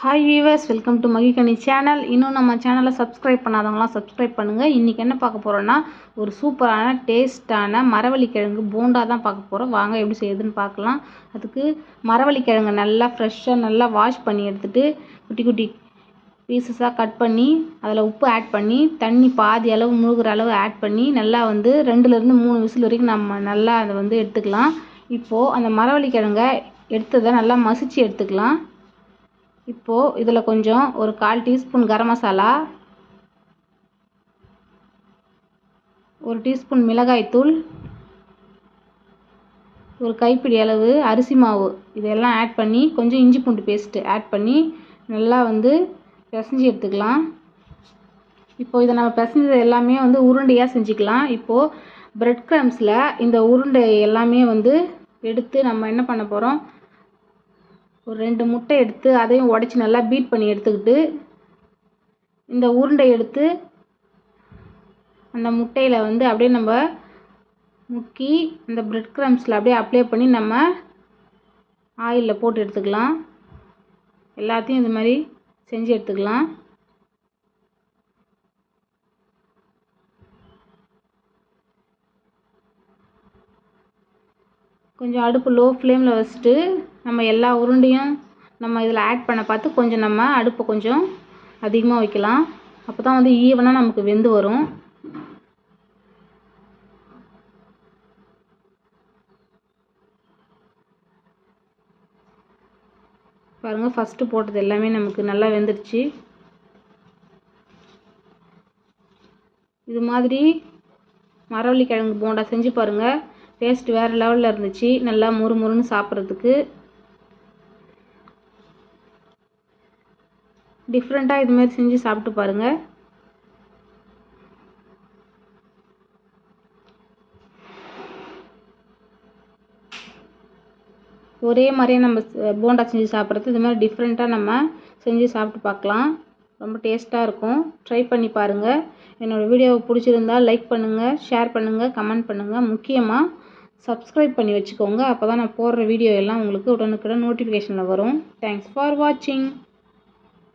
Hi viewers welcome to Magikani channel இன்னும் நம்ம சேனலை சப்ஸ்கிரைப் பண்ணாதவங்களாம் சப்ஸ்கிரைப் பண்ணுங்கள் இன்றைக்கி என்ன பார்க்க போகிறோன்னா ஒரு சூப்பரான டேஸ்ட்டான மரவள்ளிக்கிழங்கு போண்டா தான் பார்க்க போகிறோம் வாங்க எப்படி செய்யுதுன்னு பார்க்கலாம். அதுக்கு மரவள்ளிக்கிழங்கு நல்லா ஃப்ரெஷ்ஷாக நல்லா வாஷ் பண்ணி எடுத்துகிட்டு குட்டி குட்டி பீசஸாக கட் பண்ணி அதில் உப்பு ஆட் பண்ணி தண்ணி பாதி அளவு முழுகிற அளவு ஆட் பண்ணி நல்லா வந்து ரெண்டுலேருந்து மூணு விசில் வரைக்கும் நம்ம நல்லா அதை வந்து எடுத்துக்கலாம். இப்போது அந்த மரவள்ளிக்கிழங்கை எடுத்ததை நல்லா மசிச்சு எடுத்துக்கலாம். இப்போது இதில் கொஞ்சம் ஒரு கால் டீஸ்பூன் கரம் மசாலா ஒரு டீஸ்பூன் மிளகாய்த்தூள் ஒரு கைப்பிடி அளவு அரிசி மாவு. இதெல்லாம் ஆட் பண்ணி கொஞ்சம் இஞ்சி பூண்டு பேஸ்ட்டு ஆட் பண்ணி நல்லா வந்து பிசைஞ்சு எடுத்துக்கலாம். இப்போது இதை நம்ம பிசைஞ்சது எல்லாமே வந்து உருண்டையாக செஞ்சுக்கலாம். இப்போது ப்ரெட் க்ரம்ஸில் இந்த உருண்டை எல்லாமே வந்து எடுத்து நம்ம என்ன பண்ண போகிறோம் ஒரு ரெண்டு முட்டை எடுத்து அதையும் உடச்சி நல்லா பீட் பண்ணி எடுத்துக்கிட்டு இந்த உருண்டை எடுத்து அந்த முட்டையில் வந்து அப்படியே நம்ம முக்கி இந்த ப்ரெட் க்ரம்ஸில் அப்படியே அப்ளை பண்ணி நம்ம ஆயிலில் போட்டு எடுத்துக்கலாம். எல்லாத்தையும் இது மாதிரி செஞ்சு எடுத்துக்கலாம். கொஞ்சம் அடுப்பு லோ ஃப்ளேமில் வச்சுட்டு நம்ம எல்லா உருண்டையும் நம்ம இதில் ஆட் பண்ண பார்த்து கொஞ்சம் நம்ம அடுப்பை கொஞ்சம் அதிகமாக வைக்கலாம். அப்போ தான் வந்து ஈவனாக நமக்கு வெந்து வரும். பாருங்கள் ஃபஸ்ட்டு போட்டது எல்லாமே நமக்கு நல்லா வெந்துடுச்சு. இது மாதிரி மரவள்ளிக்கிழங்கு போண்டா செஞ்சு பாருங்கள் டேஸ்ட் வேறு லெவலில் இருந்துச்சு. நல்லா முறுமுறுன்னு சாப்பிட்றதுக்கு. டிஃப்ரெண்ட்டாக இதுமாரி செஞ்சு சாப்பிட்டு பாருங்கள் ஒரே மாதிரியே நம்ம போண்டா செஞ்சு சாப்பிட்றது. இது மாதிரி டிஃப்ரெண்ட்டாக நம்ம செஞ்சு சாப்பிட்டு பார்க்கலாம். ரொம்ப டேஸ்ட்டாக இருக்கும். ட்ரை பண்ணி பாருங்கள் என்னோடய வீடியோவை பிடிச்சிருந்தால் லைக் பண்ணுங்கள் ஷேர் பண்ணுங்கள் கமெண்ட் பண்ணுங்கள் முக்கியமாக சப்ஸ்கிரைப் பண்ணி வச்சுக்கோங்க. அப்போ தான் நான் போடுற வீடியோ எல்லாம் உங்களுக்கு உடனுக்குடன் நோட்டிஃபிகேஷனில் வரும். தேங்க்ஸ் ஃபார் வாட்சிங்